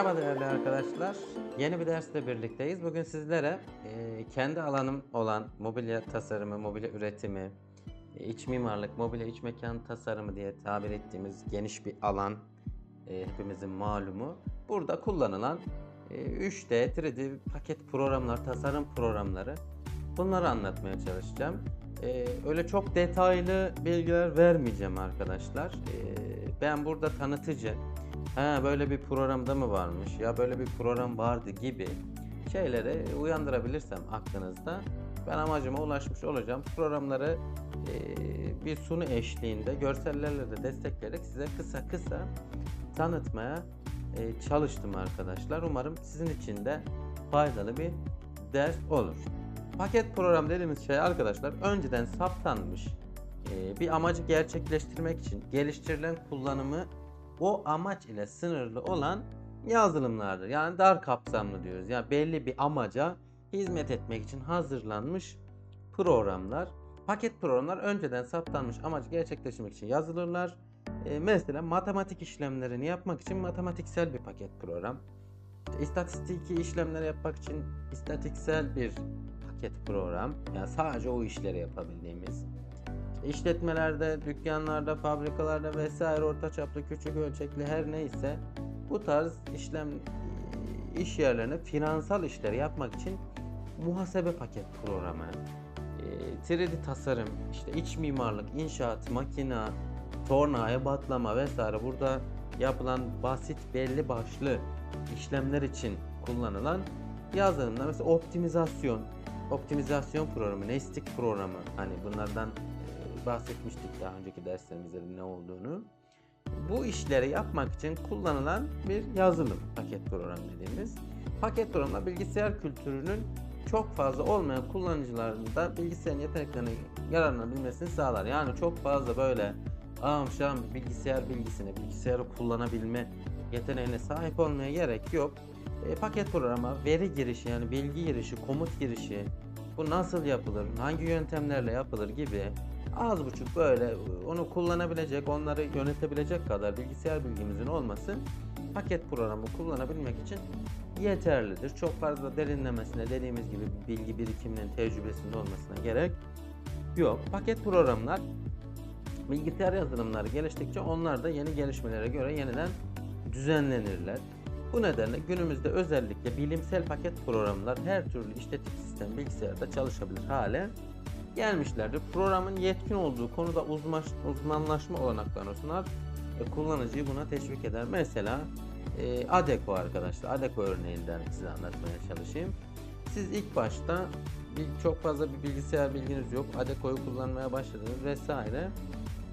Merhaba değerli arkadaşlar. Yeni bir dersle birlikteyiz. Bugün sizlere e, kendi alanım olan mobilya tasarımı, mobilya üretimi, e, iç mimarlık, mobilya iç mekan tasarımı diye tabir ettiğimiz geniş bir alan e, hepimizin malumu. Burada kullanılan e, 3D, 3D paket programlar, tasarım programları bunları anlatmaya çalışacağım. E, öyle çok detaylı bilgiler vermeyeceğim arkadaşlar. E, ben burada tanıtıcı, ha böyle bir programda mı varmış ya böyle bir program vardı gibi şeyleri uyandırabilirsem aklınızda ben amacıma ulaşmış olacağım. Programları e, bir sunu eşliğinde görsellerle de destekleyerek size kısa kısa tanıtmaya e, çalıştım arkadaşlar. Umarım sizin için de faydalı bir ders olur. Paket program dediğimiz şey arkadaşlar önceden saptanmış e, bir amacı gerçekleştirmek için geliştirilen kullanımı o amaç ile sınırlı olan yazılımlardır. Yani dar kapsamlı diyoruz. Yani belli bir amaca hizmet etmek için hazırlanmış programlar. Paket programlar önceden saptanmış amacı gerçekleştirmek için yazılırlar. Ee, mesela matematik işlemlerini yapmak için matematiksel bir paket program. İşte istatistiki işlemleri yapmak için istatistiksel bir paket program. Yani sadece o işleri yapabildiğimiz. İşletmelerde, dükkanlarda, fabrikalarda vesaire orta çaplı, küçük ölçekli her neyse bu tarz işlem iş yerlerine finansal işleri yapmak için muhasebe paket programı, e, 3D tasarım, işte iç mimarlık, inşaat, makina, torna, ebatlama vesaire. Burada yapılan basit belli başlı işlemler için kullanılan yazılımlar. Mesela optimizasyon, optimizasyon programı, nestik programı. Hani bunlardan e, bahsetmiştik daha önceki derslerimizde ne olduğunu. Bu işleri yapmak için kullanılan bir yazılım paket program dediğimiz. Paket programla bilgisayar kültürünün çok fazla olmayan kullanıcıların da bilgisayarın yeteneklerine yararlanabilmesini sağlar. Yani çok fazla böyle ağam şam bilgisayar bilgisine, bilgisayarı kullanabilme yeteneğine sahip olmaya gerek yok. E, paket programa veri girişi yani bilgi girişi, komut girişi, bu nasıl yapılır, hangi yöntemlerle yapılır gibi az buçuk böyle onu kullanabilecek, onları yönetebilecek kadar bilgisayar bilgimizin olması paket programı kullanabilmek için yeterlidir. Çok fazla derinlemesine dediğimiz gibi bilgi birikiminin tecrübesinde olmasına gerek yok. Paket programlar bilgisayar yazılımları geliştikçe onlar da yeni gelişmelere göre yeniden düzenlenirler. Bu nedenle günümüzde özellikle bilimsel paket programlar her türlü işletim sistemi bilgisayarda çalışabilir hale gelmişlerdir. Programın yetkin olduğu konuda uzmanlaşma olanaklarını sunar ve kullanıcıyı buna teşvik eder. Mesela e, Adeko arkadaşlar. Adeko örneğinden size anlatmaya çalışayım. Siz ilk başta çok fazla bir bilgisayar bilginiz yok. Adeko'yu kullanmaya başladınız vesaire.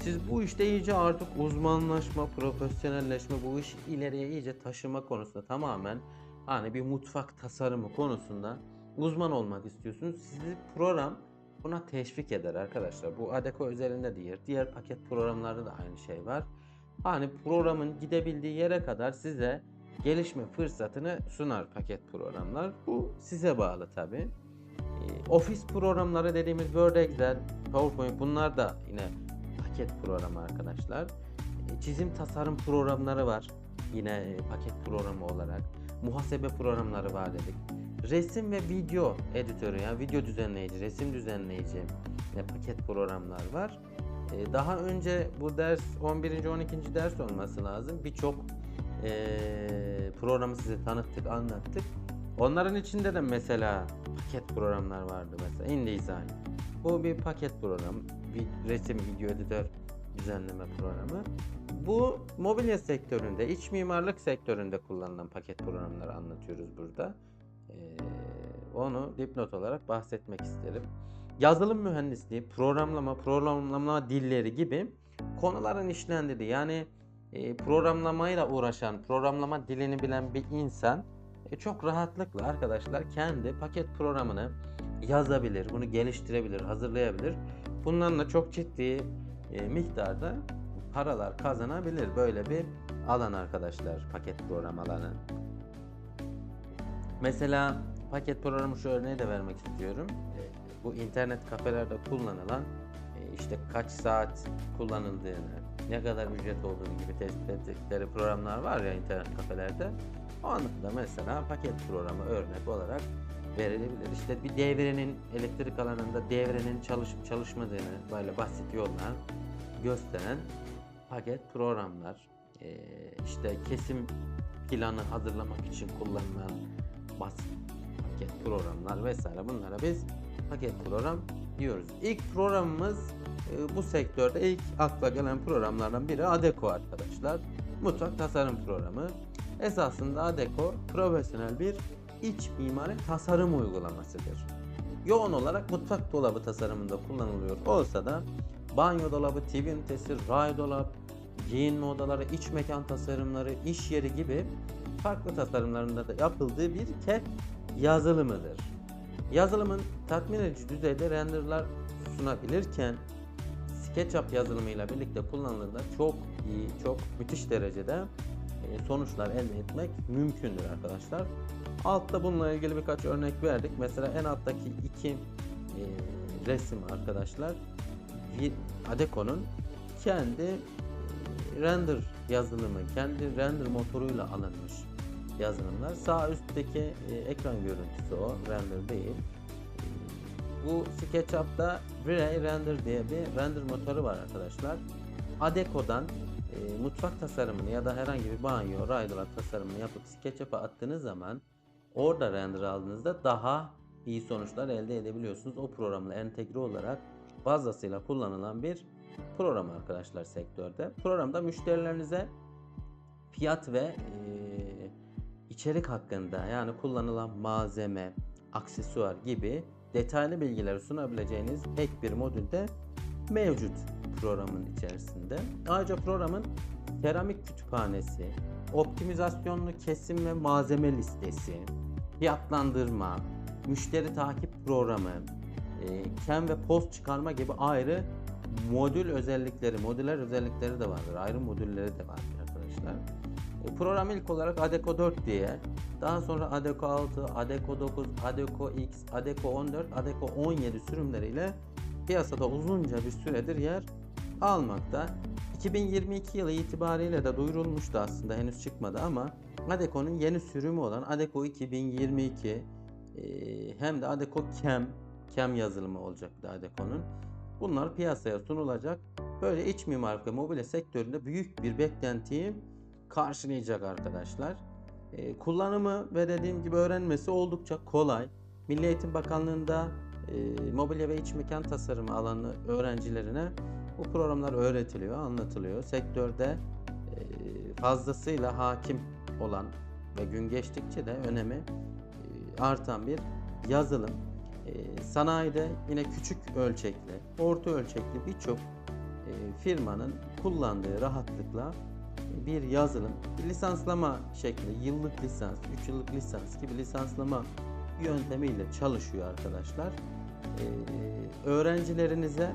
Siz bu işte iyice artık uzmanlaşma, profesyonelleşme, bu iş ileriye iyice taşıma konusunda tamamen hani bir mutfak tasarımı konusunda uzman olmak istiyorsunuz. Sizi program buna teşvik eder arkadaşlar. Bu Adeko özelinde değil. Diğer paket programlarda da aynı şey var. Hani programın gidebildiği yere kadar size gelişme fırsatını sunar paket programlar. Bu size bağlı tabi. Ee, Office programları dediğimiz Word, Excel, PowerPoint bunlar da yine paket programı arkadaşlar. Ee, Çizim tasarım programları var. Yine e, paket programı olarak. Muhasebe programları var dedik. Resim ve video editörü yani video düzenleyici, resim düzenleyici ve paket programlar var. Ee, Daha önce bu ders 11. 12. ders olması lazım. Birçok eee, programı size tanıttık, anlattık. Onların içinde de mesela paket programlar vardı mesela InDesign. Bu bir paket program, bir resim, video editör düzenleme programı. Bu mobilya sektöründe, iç mimarlık sektöründe kullanılan paket programları anlatıyoruz burada. Onu dipnot olarak bahsetmek isterim. Yazılım mühendisliği, programlama, programlama dilleri gibi konuların işlendiği yani programlamayla uğraşan, programlama dilini bilen bir insan e, çok rahatlıkla arkadaşlar kendi paket programını yazabilir, bunu geliştirebilir, hazırlayabilir. Bundan da çok ciddi e, miktarda paralar kazanabilir. Böyle bir alan arkadaşlar paket program alanı. Mesela paket programı şu örneği de vermek istiyorum. E, Bu internet kafelerde kullanılan e, işte kaç saat kullanıldığını, ne kadar ücret olduğunu gibi tespit ettikleri programlar var ya internet kafelerde. Ondan da mesela paket programı örnek olarak verilebilir. İşte bir devrenin elektrik alanında devrenin çalışıp çalışmadığını böyle basit yollar gösteren paket programlar. Ee, işte kesim planı hazırlamak için kullanılan basit paket programlar vesaire bunlara biz paket program diyoruz. İlk programımız e, bu sektörde ilk akla gelen programlardan biri Adeko arkadaşlar. Mutfak tasarım programı. Esasında Adeko profesyonel bir iç mimari tasarım uygulamasıdır. Yoğun olarak mutfak dolabı tasarımında kullanılıyor olsa da banyo dolabı, TV ünitesi, ray dolap, giyinme odaları, iç mekan tasarımları, iş yeri gibi farklı tasarımlarında da yapıldığı bir CAD yazılımıdır. Yazılımın tatmin edici düzeyde renderlar sunabilirken SketchUp yazılımıyla birlikte kullanıldığında çok iyi, çok müthiş derecede e, sonuçlar elde etmek mümkündür arkadaşlar. Altta bununla ilgili birkaç örnek verdik. Mesela en alttaki iki e, resim arkadaşlar Adeco'nun kendi render yazılımı, kendi render motoruyla alınmış yazılımlar. Sağ üstteki e, ekran görüntüsü o, render değil. Bu SketchUp'ta V-Ray Render diye bir render motoru var arkadaşlar. Adeco'dan e, mutfak tasarımını ya da herhangi bir banyo, raydolar tasarımını yapıp SketchUp'a attığınız zaman orada render aldığınızda daha iyi sonuçlar elde edebiliyorsunuz. O programla entegre olarak fazlasıyla kullanılan bir program arkadaşlar sektörde. Programda müşterilerinize fiyat ve e, içerik hakkında yani kullanılan malzeme, aksesuar gibi detaylı bilgiler sunabileceğiniz ek bir modül de mevcut programın içerisinde. Ayrıca programın seramik kütüphanesi, optimizasyonlu kesim ve malzeme listesi, fiyatlandırma, müşteri takip programı, e, ken ve post çıkarma gibi ayrı modül özellikleri, modüler özellikleri de vardır. Ayrı modülleri de vardır arkadaşlar. E, program ilk olarak Adeco 4 diye, daha sonra Adeco 6, Adeco 9, Adeco X, Adeco 14, Adeco 17 sürümleriyle piyasada uzunca bir süredir yer almakta. 2022 yılı itibariyle de duyurulmuştu aslında henüz çıkmadı ama Adeco'nun yeni sürümü olan Adeco 2022 e, hem de Adeco Cam Cam yazılımı olacaktı Adeco'nun. Bunlar piyasaya sunulacak. Böyle iç mimarlık ve mobilya sektöründe büyük bir beklentiyi karşılayacak arkadaşlar. E, kullanımı ve dediğim gibi öğrenmesi oldukça kolay. Milli Eğitim Bakanlığı'nda e, mobilya ve iç mekan tasarımı alanı öğrencilerine bu programlar öğretiliyor, anlatılıyor. Sektörde e, fazlasıyla hakim olan ve gün geçtikçe de önemi e, artan bir yazılım. E, sanayide yine küçük ölçekli, orta ölçekli birçok e, firmanın kullandığı rahatlıkla bir yazılım, bir lisanslama şekli, yıllık lisans, 3 yıllık lisans gibi lisanslama yöntemiyle çalışıyor arkadaşlar. Ee, öğrencilerinize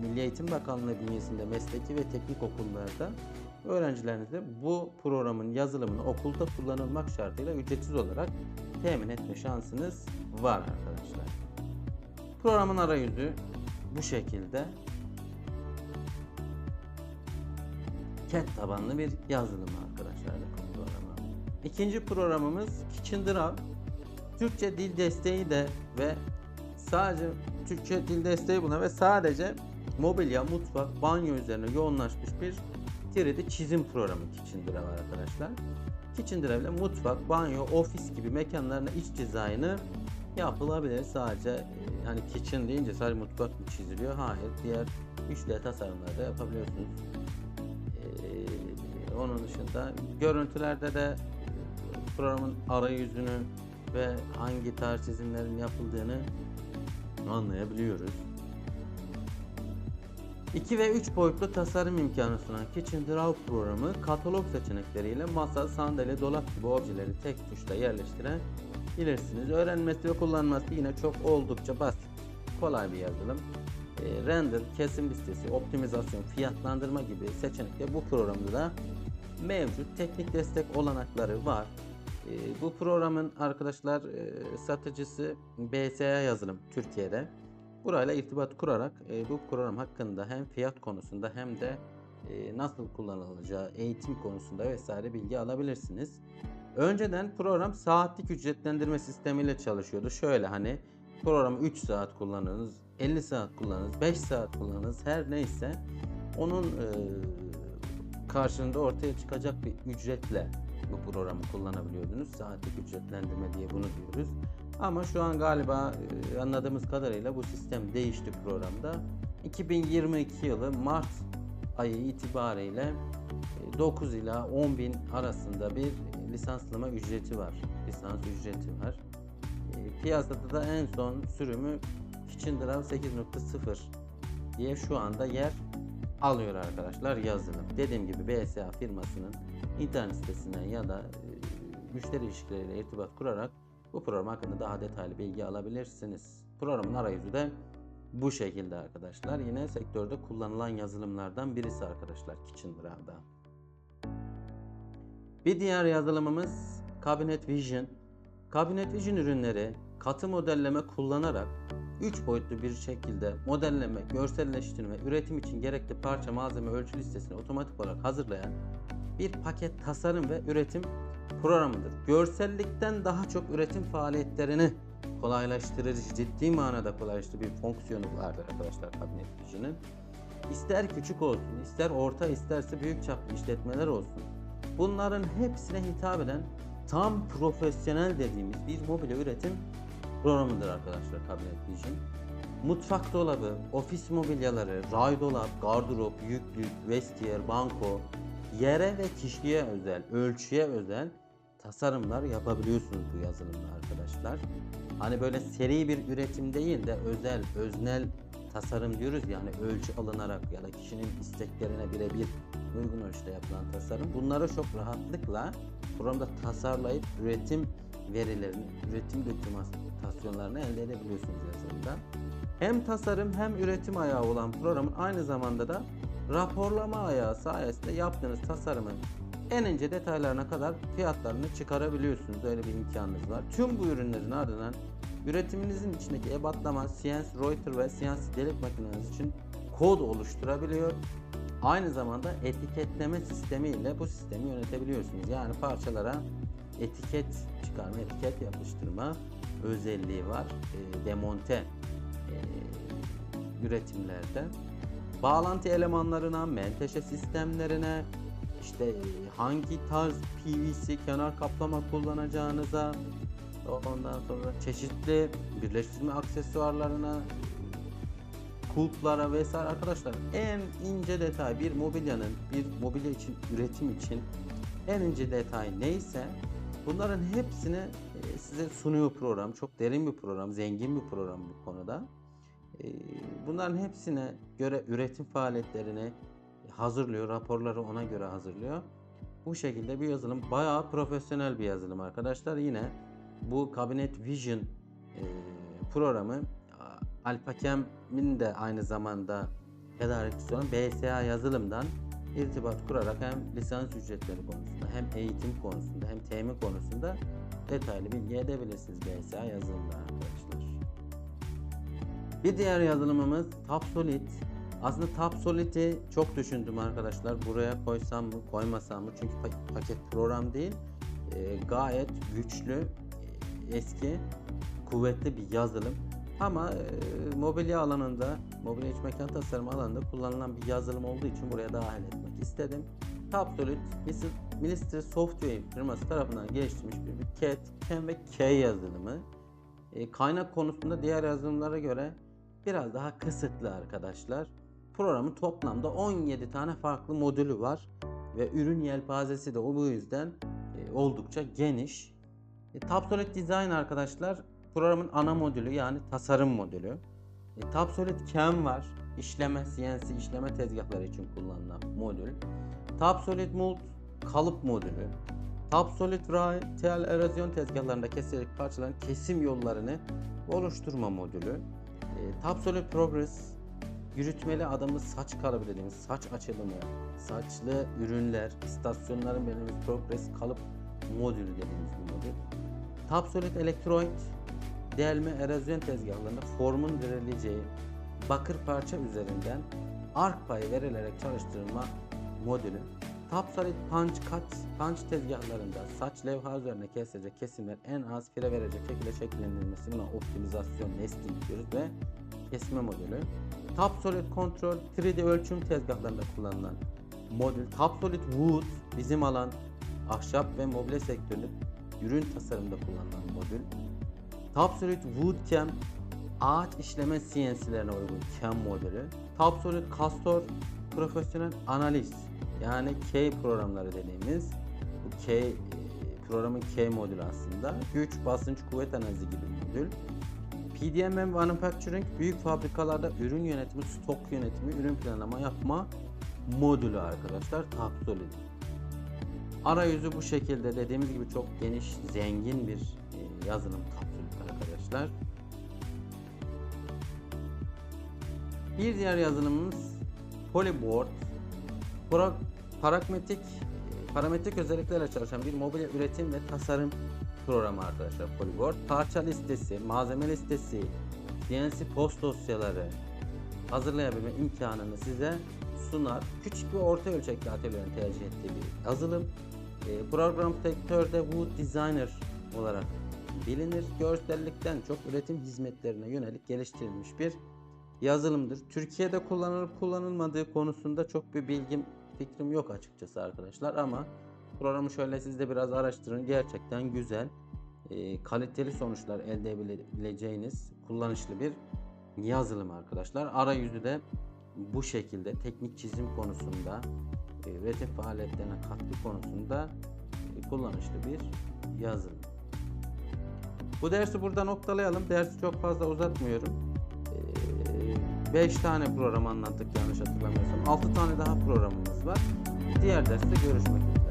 Milli Eğitim Bakanlığı bünyesinde mesleki ve teknik okullarda öğrencilerinize bu programın yazılımını okulda kullanılmak şartıyla ücretsiz olarak temin etme şansınız var arkadaşlar. Programın arayüzü bu şekilde. CAD tabanlı bir yazılım arkadaşlar programı. İkinci programımız Kitchen Draw. Türkçe dil desteği de ve sadece Türkçe dil desteği buna ve sadece mobilya, mutfak, banyo üzerine yoğunlaşmış bir 3D çizim programı Kitchen Draw arkadaşlar. Kitchen Draw ile mutfak, banyo, ofis gibi mekanlarına iç dizaynı yapılabilir. Sadece e, hani kitchen deyince sadece mutfak mı çiziliyor? Hayır. Diğer 3D tasarımları da yapabiliyorsunuz. Ee, onun dışında görüntülerde de programın arayüzünü ve hangi tarz çizimlerin yapıldığını anlayabiliyoruz. 2 ve 3 boyutlu tasarım imkanı sunan Kitchen Draw programı katalog seçenekleriyle masa, sandalye, dolap gibi objeleri tek tuşla yerleştirebilirsiniz. Öğrenmesi ve kullanması yine çok oldukça basit, kolay bir yazılım. E, render, kesim listesi, optimizasyon, fiyatlandırma gibi seçenekler bu programda da mevcut. Teknik destek olanakları var. E, bu programın arkadaşlar e, satıcısı BSA yazılım Türkiye'de. Burayla irtibat kurarak e, bu program hakkında hem fiyat konusunda hem de e, nasıl kullanılacağı, eğitim konusunda vesaire bilgi alabilirsiniz. Önceden program saatlik ücretlendirme sistemiyle çalışıyordu. Şöyle hani programı 3 saat kullanırız, 50 saat kullanırız, 5 saat kullanırız her neyse onun e, karşılığında ortaya çıkacak bir ücretle bu programı kullanabiliyordunuz. Saatlik ücretlendirme diye bunu diyoruz. Ama şu an galiba e, anladığımız kadarıyla bu sistem değişti programda. 2022 yılı Mart ayı itibariyle e, 9 ila 10 bin arasında bir e, lisanslama ücreti var. Lisans ücreti var. E, Piyasada da en son sürümü Kitchendraw 8.0 diye şu anda yer alıyor arkadaşlar yazılım. Dediğim gibi BSA firmasının internet sitesinden ya da e, müşteri ilişkileriyle irtibat kurarak bu program hakkında daha detaylı bilgi alabilirsiniz. Programın arayüzü de bu şekilde arkadaşlar. Yine sektörde kullanılan yazılımlardan birisi arkadaşlar Kitchendraw'da. Bir diğer yazılımımız Cabinet Vision. Cabinet Vision ürünleri katı modelleme kullanarak 3 boyutlu bir şekilde modelleme, görselleştirme, üretim için gerekli parça malzeme ölçü listesini otomatik olarak hazırlayan bir paket tasarım ve üretim programıdır. Görsellikten daha çok üretim faaliyetlerini kolaylaştırıcı, ciddi manada kolaylaştırıcı bir fonksiyonu vardır arkadaşlar Cabinet Vision'ın. İster küçük olsun, ister orta, isterse büyük çaplı işletmeler olsun. Bunların hepsine hitap eden tam profesyonel dediğimiz bir mobilya üretim programıdır arkadaşlar Cabinet Vision. Mutfak dolabı, ofis mobilyaları, ray dolap, gardırop, yüklük, vestiyer, banko, yere ve kişiye özel, ölçüye özel tasarımlar yapabiliyorsunuz bu yazılımla arkadaşlar. Hani böyle seri bir üretim değil de özel, öznel tasarım diyoruz yani ölçü alınarak ya da kişinin isteklerine birebir uygun ölçüde yapılan tasarım. Bunları çok rahatlıkla programda tasarlayıp üretim verilerini, üretim dokümantasyonlarını elde edebiliyorsunuz yazılımda. Hem tasarım hem üretim ayağı olan programın aynı zamanda da raporlama ayağı sayesinde yaptığınız tasarımın en ince detaylarına kadar fiyatlarını çıkarabiliyorsunuz. Öyle bir imkanınız var. Tüm bu ürünlerin ardından üretiminizin içindeki ebatlama, CNC Reuter ve CNC delik makineniz için kod oluşturabiliyor. Aynı zamanda etiketleme sistemi ile bu sistemi yönetebiliyorsunuz. Yani parçalara etiket çıkarma, etiket yapıştırma özelliği var. E, demonte e, üretimlerde. Bağlantı elemanlarına, menteşe sistemlerine, işte e, hangi tarz PVC kenar kaplama kullanacağınıza, ondan sonra çeşitli birleştirme aksesuarlarına, kulplara vesaire arkadaşlar en ince detay bir mobilyanın bir mobilya için üretim için en ince detay neyse bunların hepsini e, size sunuyor program. Çok derin bir program, zengin bir program bu konuda. E, Bunların hepsine göre üretim faaliyetlerini hazırlıyor, raporları ona göre hazırlıyor. Bu şekilde bir yazılım bayağı profesyonel bir yazılım arkadaşlar. Yine bu Cabinet Vision e, programı Alpakem'in de aynı zamanda tedarikçisi olan BSA yazılımdan irtibat kurarak hem lisans ücretleri konusunda hem eğitim konusunda hem temin konusunda detaylı bilgi edebilirsiniz BSA yazılımda arkadaşlar. Bir diğer yazılımımız Tapsolid. Aslında Tapsolid'i çok düşündüm arkadaşlar. Buraya koysam mı koymasam mı? Çünkü pa- paket program değil. Ee, gayet güçlü, e, eski, kuvvetli bir yazılım. Ama e, mobilya alanında, mobilya iç mekan tasarımı alanında kullanılan bir yazılım olduğu için buraya dahil etmek istedim. Tapsolid, Ministry Software firması tarafından geliştirilmiş bir, CAT, CAM ve K yazılımı. E, kaynak konusunda diğer yazılımlara göre biraz daha kısıtlı arkadaşlar. Programın toplamda 17 tane farklı modülü var ve ürün yelpazesi de o bu yüzden e, oldukça geniş. E, Tapsolid Design arkadaşlar programın ana modülü yani tasarım modülü. E, Tapsolid CAM var. işleme CNC işleme tezgahları için kullanılan modül. Tapsolid Mold kalıp modülü. Tapsolid Ray tel erozyon tezgahlarında kesilerek parçaların kesim yollarını oluşturma modülü. E, Tapsolid Progress yürütmeli adımlı saç kalıbı dediğimiz saç açılımı, saçlı ürünler, istasyonların belirlediğimiz Progress kalıp modülü dediğimiz bir modül. Tapsolid Electroid delme erozyon tezgahlarında formun verileceği bakır parça üzerinden ark payı verilerek çalıştırılma modülü. Top punch cut punch tezgahlarında saç levha üzerine kesilecek kesimler en az fire verecek şekilde şekillendirilmesi buna optimizasyon nesting diyoruz ve kesme modülü. Top Solid Control 3D ölçüm tezgahlarında kullanılan modül. Top Solid Wood bizim alan ahşap ve mobilya sektöründe ürün tasarımında kullanılan modül. Top Solid Wood Cam ağaç işleme CNC'lerine uygun CAM modülü. Top Solid Castor profesyonel analiz yani K programları dediğimiz bu K e, programın K modülü aslında. Güç, basınç, kuvvet analizi gibi modül. PDMM Manufacturing büyük fabrikalarda ürün yönetimi, stok yönetimi, ürün planlama yapma modülü arkadaşlar. Top Solid. Arayüzü bu şekilde dediğimiz gibi çok geniş, zengin bir e, yazılım Solid arkadaşlar. Bir diğer yazılımımız Polyboard. Parametrik parametrik özelliklerle çalışan bir mobilya üretim ve tasarım programı arkadaşlar Polyboard. Parça listesi, malzeme listesi, CNC post dosyaları hazırlayabilme imkanını size sunar. Küçük ve orta ölçekli atölyelerin tercih ettiği bir yazılım. E, program sektörde Wood Designer olarak bilinir. Görsellikten çok üretim hizmetlerine yönelik geliştirilmiş bir yazılımdır. Türkiye'de kullanılıp kullanılmadığı konusunda çok bir bilgim fikrim yok açıkçası arkadaşlar ama programı şöyle siz de biraz araştırın. Gerçekten güzel, e, kaliteli sonuçlar elde edebileceğiniz kullanışlı bir yazılım arkadaşlar. Arayüzü de bu şekilde teknik çizim konusunda, e, üretim faaliyetlerine katkı konusunda e, kullanışlı bir yazılım. Bu dersi burada noktalayalım. Dersi çok fazla uzatmıyorum. 5 tane program anlattık yanlış hatırlamıyorsam. 6 tane daha programımız var. Diğer derste görüşmek üzere.